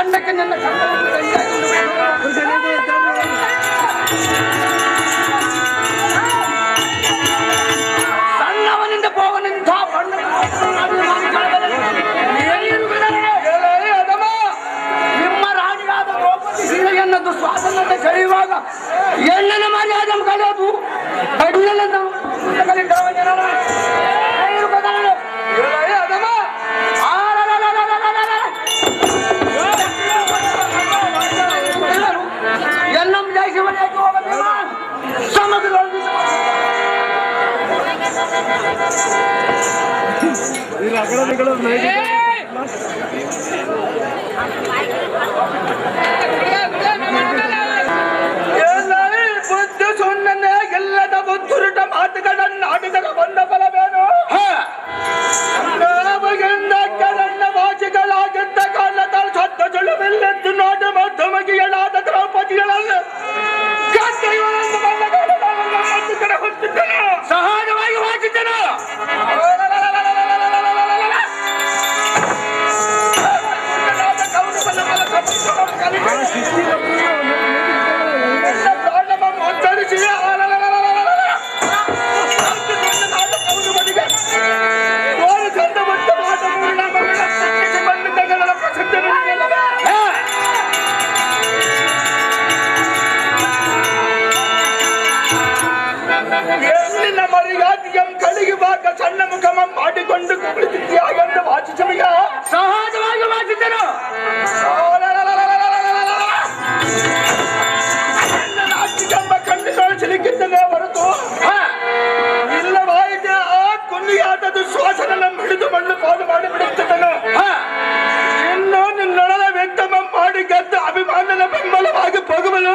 ತಂಡಕ್ಕೆ ಸಣ್ಣವನಿಂದ ಪೋವನಿಂದ ಬಣ್ಣ ನಿಮ್ಮ ರಾಣಿಯಾದ ದ್ರೌಪದಿ ಸೀಳೆಯನ್ನದು ಸ್ವಾತಂತ್ರ್ಯ ಸೆಳೆಯುವಾಗ ಎಣ್ಣನ ಮರ್ಯಾದ ಕಳೆದು ಕಡಿಯಲ್ಲ ಎಲ್ಲಾರಿ ಬುದ್ಧಿ ಸುಣ್ಣನೆ ಎಲ್ಲದ ಬುದ್ಧುರುಟ ಮಾತುಗಳನ್ನು ಆಡಿದಾಗ ಬಂದ ವಾಚಿದ್ದನು ನಾಚಿಕೆಂಬ ಕಣ್ಣುಗಳು ಸಿಲುಕಿದ್ದನೇ ಹೊರತು ಇಲ್ಲವಾಯಿತೆ ಆ ಕುನ್ನಿಯಾದದು ಶ್ವಾಸನ ಮಣ್ಣು ಪಾಲು ಮಾಡಿಬಿಡುತ್ತಿದ್ದನು. ಇನ್ನು ನಿನ್ನೊಳದ ವ್ಯಕ್ತಮ ಮಾಡಿ ಗೆದ್ದ ಅಭಿಮಾನನ ಬೆಂಬಲವಾಗಿ ಹೋಗುವನು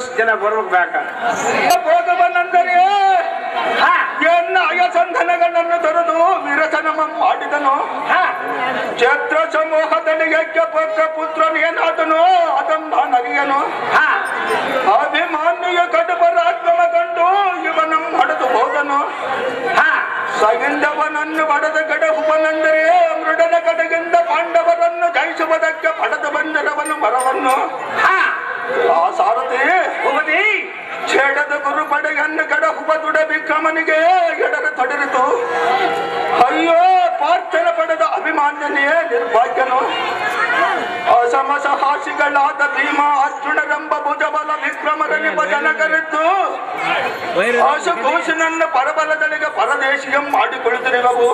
ಇನ್ನೊಂದು ಜನ ಬರ್ಬೇಕು ಎನ್ನ ಅಯಸಂಧನಗಳನ್ನು ತೊರೆದು ವಿರಸನ ಮಾಡಿದನು. ಛತ್ರ ಸಮೂಹದನಿಗೆ ಪುತ್ರ ಪುತ್ರನೇನಾದನು ಅದನ್ನ ನರಿಯನು. ಅಭಿಮಾನಿಯ ಕಡುಬರಾತ್ಮ ಕಂಡು ಇವನ ಹೊಡೆದು ಹೋದನು. ಸಗಿಂದವನನ್ನು ಪಡೆದ ಗಡಹುವನೆಂದರೆ ಮೃಡನ ಕಡೆಗಿಂದ ಪಾಂಡವರನ್ನು ಜಯಿಸುವುದಕ್ಕೆ ಪಡೆದು ಬಂದರವನು ಮರವನ್ನು. ಆ ಸಾರಥಿ ಹೋಗದಿ ಛೇಡದ ಗುರು ಪಡೆಯನ್ನು ಗಡಹುವ ಹುಬದುಡ ವಿಕ್ರಮನಿಗೆ ಎಡರ ತೊಡರಿತು. ಅಯ್ಯೋ ಪಾರ್ಥನ ಪಡೆದ ಅಭಿಮಾನನೆಯೇ ನಿರ್ಭಾಗ್ಯನು. ಅಸಮಸಹಾಸಿಗಳಾದ ಭೀಮ ಅರ್ಜುನರೆಂಬ ಭುಜಬಲ ವಿಕ್ರಮರನೆಂಬ ಜನಕರಿದ್ದು ಆಶುಕೋಶನನ್ನು ಪರಬಲದಳಿಗೆ ಪರದೇಶಿಯ ಮಾಡಿಕೊಳ್ಳುತ್ತಿರುವವು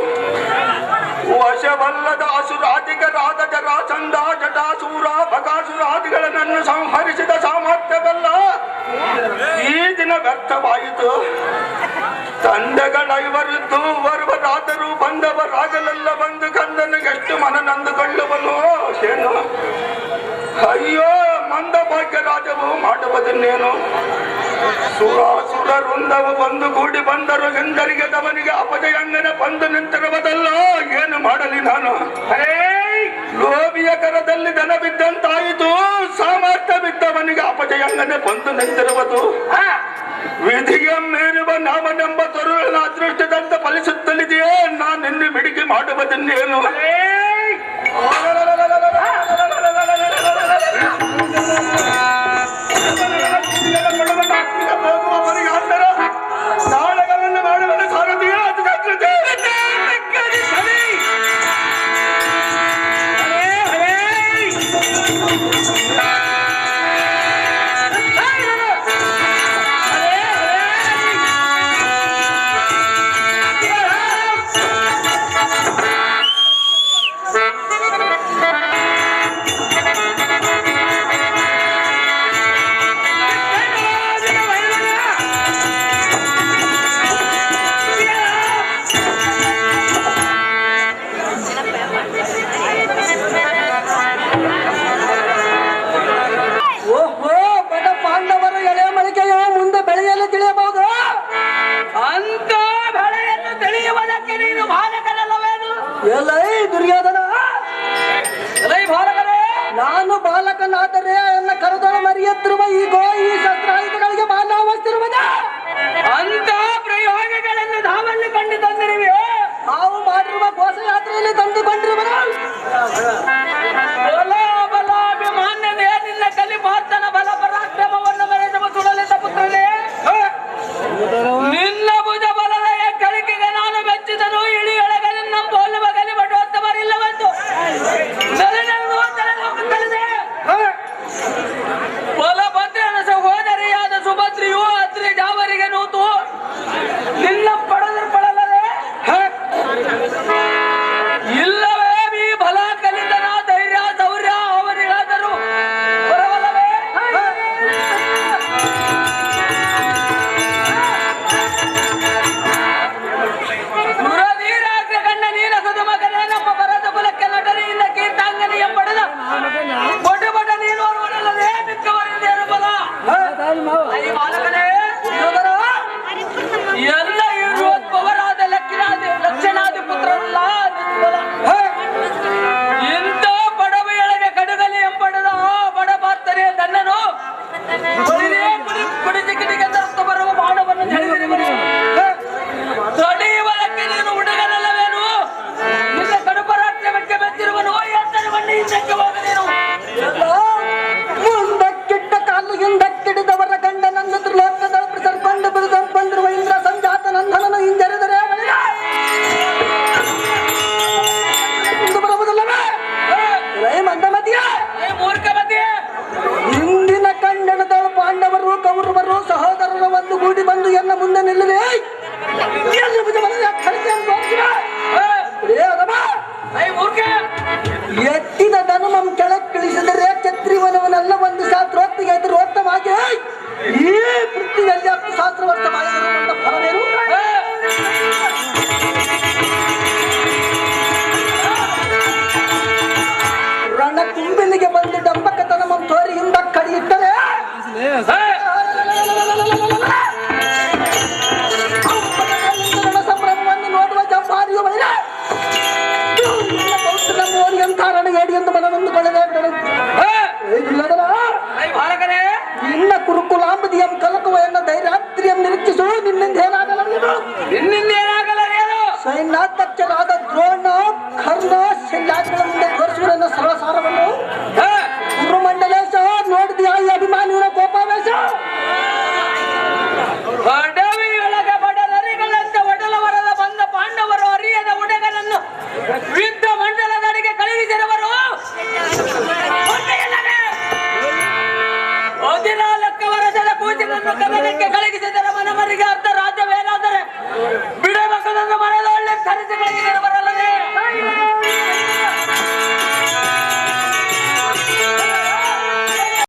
ವಶವಲ್ಲದ ಅಸುರಾಧಿಕರಾದ ಜರಾಚಂದ, ಜಟಾಸೂರ ಬಕಾಸುರಾದಿಗಳನ್ನು ಸಂಹರಿಸಿದ ಸಾಮರ್ಥ್ಯವಲ್ಲ ಈ ದಿನ ವ್ಯರ್ಥವಾಯಿತು. ತಂದೆಗಳೈವರು ಬರುವರಾದರೂ ಬಂದವರಾಗಲೆಲ್ಲ ಬಂದು ಕಂದನಿಗೆಷ್ಟು ಮನ ನಂದುಕೊಳ್ಳುವನು. ಶೇನು. ಅಯ್ಯೋ ಮಂದ ಭಾಗ್ಯ ರಾಜವು ಮಾಡುವುದನ್ನೇನು? ಸುರಾಸುರವೃಂದವು ಬಂದು ಕೂಡಿ ಬಂದರು. ಎಂದರಿಗೆ ತವನಿಗೆ ಅಪಜಯಂಗನ ಬಂದು ನಿಂತಿರುವುದಲ್ಲ ಏನು ಮಾಡಲಿ ನಾನು? ಲೋಭಿಯ ಕರದಲ್ಲಿ ದನ ಬಿದ್ದಂತಾಯಿತು. ಸಾಮರ್ಥ್ಯ ಬಿದ್ದವನಿಗೆ ಅಪಜಯಂಗನೆ ಬಂದು ನಿಂತಿರುವುದು. ಹಾ. ವಿಧಿಯ ಮೀರುವ ನಾಮನೆಂಬ ತರುವಿನ ಅದೃಷ್ಟದಂತ ಫಲಿಸುತ್ತಲಿದೆಯೇ? ನಾನು ನಿನ್ನ ಬಿಡಿಕೆ ಮಾಡುವುದನ್ನೇನು ಹೇ ಘೋಷಯಾತ್ರೆಯಲ್ಲಿ ತಂದು ಬಂದಿರುವರು ಮುಂದಿಗೆ ಬಂದು ಡಂಬಕತನ ಮತ್ತು ತೋರಿ ಹಿಂದಕ್ಕೆ ಕಡಿ ಸಂಭ್ರಮವನ್ನು ನೋಡುವ ಜಂಪಾರಿಯು ಬಳಿದ ಅಂತ ನನಗೇಡಿ ಎಂದು ಮನವನ್ನು ಕೊಳೆದ ನಿನ್ನ ಕುರುಕುಲಾಂಬದಿಯಂ ಕಲಕುವ ಎನ್ನ ಧೈರ್ಯಾತ್ರಿಯಂ ನಿರೀಕ್ಷಿಸು. ನಿನ್ನಿಂದ ಏನಾಗಲ್ಲ ನಿನ್ನಿಂದ ಏನಾಗಲ್ಲ ಸೈನ್ಯಾಧ್ಯಕ್ಷರಾದ ದ್ರೋಣ ಕರ್ಣ ಶಲ್ಯಾಜಗಳನ್ನು